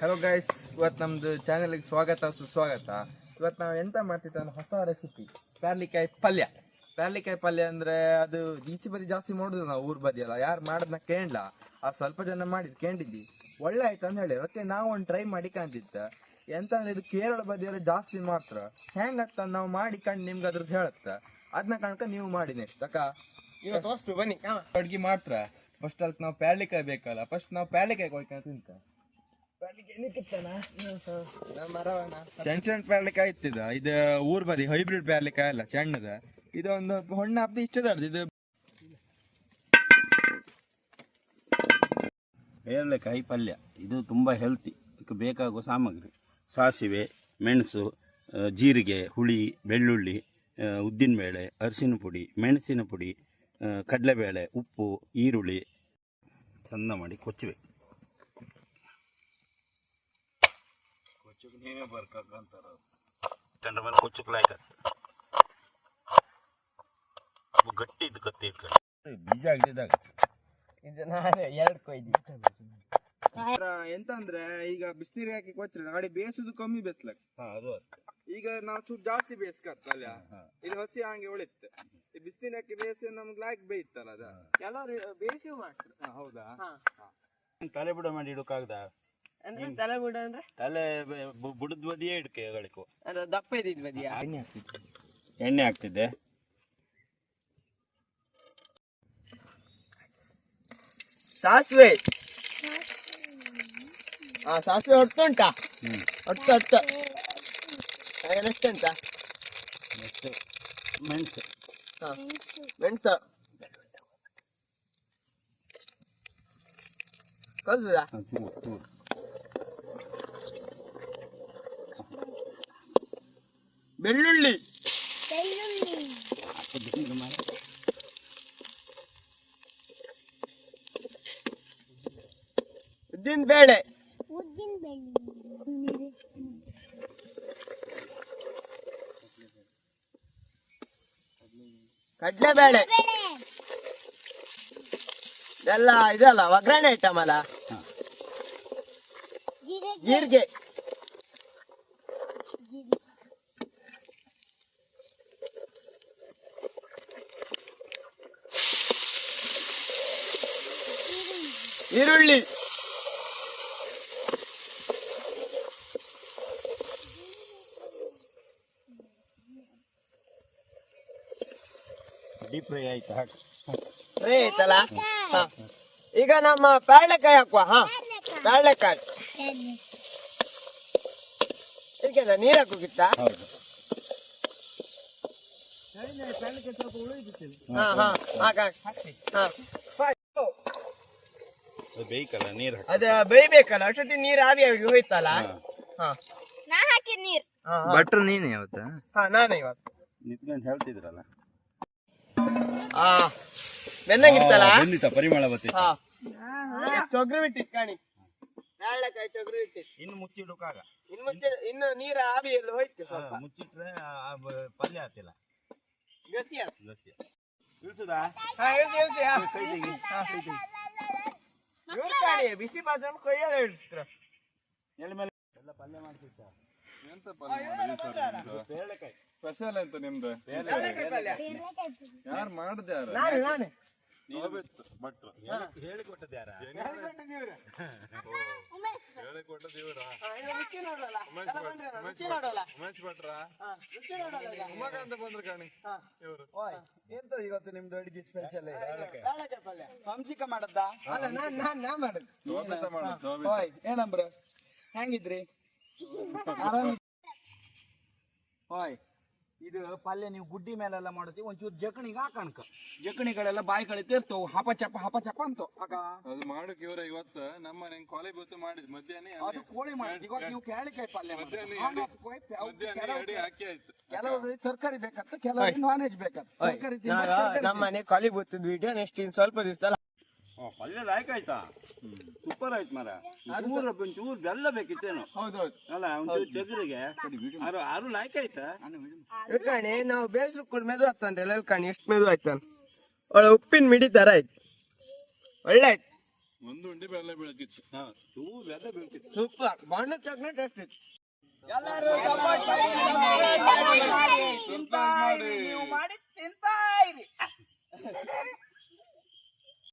Hello guys ಇವತ್ತು ನಮ್ಮದು ಚಾನಲಿಗೆ ಸ್ವಾಗತ ಸುಸ್ವಾಗತ. ಇವತ್ತು ನಾವು ಎಂತ ಮಾಡ್ತಿದ್ವಿ ಅಂದ್ರೆ ಹೊಸ ರೆಸಿಪಿ ಪ್ಯಾರ್ಲಿಕಾಯಿ ಪಲ್ಯ. ಪ್ಯಾರ್ಲಿಕಾಯಿ ಪಲ್ಯ ಅಂದ್ರೆ ಅದು ಈಚೆ ಬದಿ ಜಾಸ್ತಿ ಮಾಡೋದು ನಾವು ಊರ್ ಬದಿಯಲ್ಲ ಯಾರು ಮಾಡೋದನ್ನ ಕೇಳಲ್ಲ ಆ ಸ್ವಲ್ಪ ಜನ ಮಾಡಿದ್ ಕೇಳಿದ್ವಿ. ಒಳ್ಳೆ ಆಯ್ತು ಅಂತ ಹೇಳಿ. ಮತ್ತೆ ನಾವು ಒಂದು ಟ್ರೈ ಮಾಡಿ ಕಾಣ್ತಿದ್ದ ಎಂತ ಅಂದ್ರೆ ಇದು ಕೇರಳ ಬದಿಯಲ್ಲಿ ಜಾಸ್ತಿ ಮಾತ್ರ ಹೆಂಗ್ ಆಗ್ತದ ನಾವು ಮಾಡಿ ಕಂಡು ನಿಮ್ಗೆ ಅದ್ರದ್ದು ಹೇಳತ್ತ. ಅದನ್ನ ಕಣಕ ನೀವು ಮಾಡಿ ನೆಕ್ಸ್ಟ್ ಅಕ್ಕ? ಇವತ್ತು ಬನ್ನಿ ಅಡ್ಗೆ ಮಾತ್ರ ಫಸ್ಟ್ ಅದಕ್ಕೆ ನಾವು ಪ್ಯಾರ್ಲಿಕಾಯಿ ಬೇಕಲ್ಲ. ಫಸ್ಟ್ ನಾವು ಪ್ಯಾರ್ಲಿಕಾಯಿ ಕೊಯ್ಕೊಂಡು ತಿಂತ ಸಣ್ಣ ಸಣ್ಣ ಪ್ಯಾರ್ಲಿಕಾಯಿ ಇತ್ತಿದ ಇದು ಊರ್ ಬದಿ ಹೈಬ್ರಿಡ್ ಪ್ಯಾರ್ಲಿಕಾಯಿ ಅಲ್ಲ ಸಣ್ಣದ ಇದೊಂದು ಹೊಣ್ಣ ಹಬ್ಬ ಇಷ್ಟದ ಇದು ಪೇರಳೆಕಾಯಿ ಪಲ್ಯ. ಇದು ತುಂಬ ಹೆಲ್ತಿ ಇದಕ್ಕೆ ಬೇಕಾಗುವ ಸಾಮಗ್ರಿ. ಸಾಸಿವೆ ಮೆಣಸು ಜೀರಿಗೆ ಹುಳಿ ಬೆಳ್ಳುಳ್ಳಿ ಉದ್ದಿನಬೇಳೆ ಅರಿಶಿನ ಪುಡಿ ಮೆಣಸಿನ ಪುಡಿ ಕಡಲೆಬೇಳೆ ಉಪ್ಪು ಈರುಳ್ಳಿ. ಚಂದ ಮಾಡಿ ಕೊಚ್ಚಬೇಕು ಕೊಚ್ಚಕ್ಕೆ ನೀವೇ ಬರ್ಕಂತಾರ ಚಂಡ ಮೇಲೆ ಕೊಚ್ಚಕ್ಲಾಯ್ಕ ಗಟ್ಟಿ ಇದು ಕತ್ತಿ ಇಟ್ಕೊಂಡು. ಬೀಜ ಆಗಿದ್ದಾಗ ಇದು ನಾನು ಎರಡು ಕೊಯ್ದು ಎಂತ ಅಂದ್ರೆ ಈಗ ಬಿಸಿನೀರು ಹಾಕಿ ಕೊಚ್ಚರೆ ಗಾಡಿ ಬೇಸುದು ಕಮ್ಮಿ ಬೇಸ್ಲಕ್ ಹಾಂ ಅದು ಈಗ ನಾವು ಚೂರು ಜಾಸ್ತಿ ಬೇಸ್ಕತ್ತಲ್ಲ. ಇದು ಹಸಿ ಹಂಗೆ ಉಳಿತ್ತೆ ಈ ಬಿಸಿನೀರು ಹಾಕಿ ಬೇಯಿಸಿ ನಮ್ಗೆ ಲಾಯ್ಕ್ ಬೇಯ್ತಲ್ಲ ಅದ. ಎಲ್ಲರೂ ಬೇಯಿಸಿ ಮಾಡ್ತಾರೆ. ಹೌದಾ? ತಲೆ ಬಿಡ ಮಾಡಿ ಇಡೋಕ್ಕಾಗ್ದ? ಅಂದ್ರೆ ತಲೆ ಬುಡ ಅಂದ್ರೆ? ತಲೆ ಬ- ಬುಡದ ಬದಿಯೇ ಇಡ್ಕೆ ಗಳಿಕು ಅಂದ್ರೆ ದಪ್ಪ ಇದ್ದಿದ್ ಬದಿಯ? ಎಣ್ಣೆ ಹಾಕ್ತಿದ್ದೆ. ಸಾಸಿವೆ. ಆ ಸಾಸಿವೆ ಹೊಟ್ಟು ಉಂಟಾ ಹೊಟ್ಟು ಹಾಗೆ ನೆಕ್ಸ್ಟ್ ಎಂತ ನೆಕ್ಸ್ಟ್ ಮೆಣಸು. ಹಾ. ಮೆಣಸು. ಕಲ್ಸದ ಹಾಂ ಚೂರು ಚೂರು ಬೆಳ್ಳುಳ್ಳಿ. ಉದ್ದಿನ ಬೇಳೆ. ಉದ್ದಿನ ಬೆಳ್ಳುಳ್ಳಿ ಕಡ್ಲೆಬೇಳೆ. ಬೇಳೆ ಇದೆಲ್ಲ ಇದಲ್ಲ ಒಗ್ಗರಣೆ ಐಟಮ್ ಅಲ್ಲ? ಜೀರಿಗೆ. ಈರುಳ್ಳಿ. ಡೀಪ್ ಫ್ರೈ ಆಯ್ತು? ಹಾಕಿ ಆಯ್ತಲ್ಲ. ಈಗ ನಮ್ಮ ಪ್ಯಾಳೆಕಾಯಿ ಹಾಕುವ ಹಾ. ಪ್ಯಾಳ್ಳೆಕಾಯಿ ಇದಕ್ಕೆಲ್ಲ ನೀರು ಹಾಕೋಗಿತ್ತ ಹೌದು. ಹಾ ಹಾ. ಹಾಕ ಹಾ. ಬೇಯ್ಕಲ್ಲ ನೀರು ಹಾಕಿ. ಅದ ಬೇಯ್ಬೇಕಲ್ಲ ಅಷ್ಟೊತ್ತಿ ನೀರು ಆವಿ ಆಗಿ ಹೋಯ್ತಲ್ಲ? ಹಾಂ. ನಾ ಹಾಕಿ ನೀರ್. ಹಾ ಹಾ. ಬಟ್ರ್ ನೀನೆ ಯಾವತ್ತ ಹಾ ನಾನೇ ಇವತ್ತು. ನಿಂತ್ಕೊಂಡು ಹೇಳ್ತಿದ್ರಲ್ಲ? ಹಾ ಬೆನ್ನಂಗಿತ್ತಲ್ಲ ಬಂದಿತ್ತ ಪರಿಮಳ ಬತ್ತಿ ಹಾ. ಬಿಟ್ಟಿತ್ತು ಕಾಣಿ. ನಾಳೆಕಾಯಿ ತೊಗರಿ ಬಿಟ್ಟಿತ್ತು ಇನ್ನು ಮುಚ್ಚಿಡುಕಾಗ ಇನ್ನು ಮುಂಚೆ ಇನ್ನು ನೀರ ಆವಿ ಎಲ್ಲ ಹೋಯ್ತು ಸ್ವಲ್ಪ. ಮುಚ್ಚಿಟ್ರೆ ಆ- ಆ ಬ- ಪಲ್ಯ ಆಗ್ತಿಲ್ಲ ಗಸಿ ಆಯ್ತು. ಗಸಿ. ಇಳಿಸುದಾ? ಹಾ ಹೇಳ್ತಿ ಹೇಳ್ತಿ ಹಾ. ಹಾ. ಇವ್ರು ಕಾಣಿ ಬಿಸಿ ಬಾತ್ರೂಮ್ ಕೊಯ್ಯಲ್ಲ ಇಡ್ಸ್ತ್ರ ಎಲ್ಲಿ ಮೇಲೆ? ಎಲ್ಲ ಪಲ್ಯ ಮಾಡ್ತಿದ್ದ. ಬೇಳೆಕಾಯಿ. ಸ್ಪೆಷಲ್ ಅಂತ ನಿಮ್ದು? ಪಲ್ಯ. ಯಾರು ಮಾಡ್ದೆ ಯಾರು? ನಾನೇ ನಾನೇ. ಹೇಳಿಕೊಟ್ಟದ್ದು ಯಾರ. ಓಯ್ ಎಂತ ಇವತ್ತು ನಿಮ್ದು ಅಡಿಗೆ ಸ್ಪೆಷಲ್ ಹಂಸಿಕ ಮಾಡದ್ದ ಅಲ್ಲ ನಾನ್ ನಾನ್ ನಾ ಮಾಡುದು. ಓಯ್ ಏನಂಬ್ರ? ಹೆಂಗಿದ್ರಿ? ಆರಾಮ ಹಾಯ್ ಇದು ಪಲ್ಯ ನೀವು ಗುಡ್ಡಿ ಮೇಲೆಲ್ಲ ಮಾಡುತ್ತೀವಿ ಒಂಚೂರು ಜಕಣಿಗೆ ಹಾಕಣ್ಕ ಜಕಣಿಗಳೆಲ್ಲ ಬಾಯಿ ಕಳಿತಿರ್ತವು ಹಪ ಚಪ ಹಪ ಚಪ ಅಂತ. ಆಗ ಅದು ಮಾಡಕ್ ಇವ್ರ ಇವತ್ತು ನಮ್ಮ ಮನೆ ಕಾಲೇಜ್ ಬತ್ತು ಮಾಡಿದ್ ಮಧ್ಯಾಹ್ನ ಅದು ಕೋಳಿ ಮಾಡಿ ಇವಾಗ ನೀವು ಕೇಳಿಕಾಯಿ ಪಲ್ಯ. ಕೆಲವು- ಕೆಲವರು ತರಕಾರಿ ಬೇಕಂತ ಕೆಲವರು ನಾನ್ ವೆಜ್ ಬೇಕಂತ ತರಕಾರಿ ನಮ್ಮ ಮನೆ ಕಾಲಿ ಬರ್ತದ ವಿಡಿಯೋ ನೆಕ್ಸ್ಟ್ ಇನ್ ಸ್ವಲ್ಪ ದಿವಸ ಒಳ್ಳೆದಾಯ್ಕಾಯ್ತಾ ಸೂಪರ್ ಆಯ್ತು? ಮರ ಚೂರು ಒಂಚೂರು ಬೆಲ್ಲ ಬೇಕಿತ್ತೇನು. ಹೌದೌದು. ಅಲ್ಲ ಒಂಚೂರು ಚದುರಿಗೆ. ಆರು ಆರು ಲಾಯ್ಕಾಯ್ತಾ ಕಣೆ ನಾವು ಬೇಸರು ಕೂಡ ಮೆದು ಆಗ್ತಾನೆ ಎಲ್ಲ ಕಣೆ? ಎಷ್ಟು ಮೆದು ಆಯ್ತಾನೆ ಒಳ್ಳೆ ಉಪ್ಪಿನ ಮಿಡಿ ತರ ಆಯ್ತು. ಒಳ್ಳೆ ಆಯ್ತು ಒಂದು ಉಂಡೆ ಬೆಲ್ಲ ಬೀಳ್ತಿತ್ತು ಚೂರು ಬೆಲ್ಲ ಬೀಳ್ತಿತ್ತು ಸೂಪರ್. ಬಣ್ಣ ಚಕ್ನೆ ಅಷ್ಟಿತ್ತು ಎಲ್ಲರೂ ತಿಂತಾ ಇರಿ ನೀವು ಮಾಡಿ ತಿಂತಾ ಇರಿ.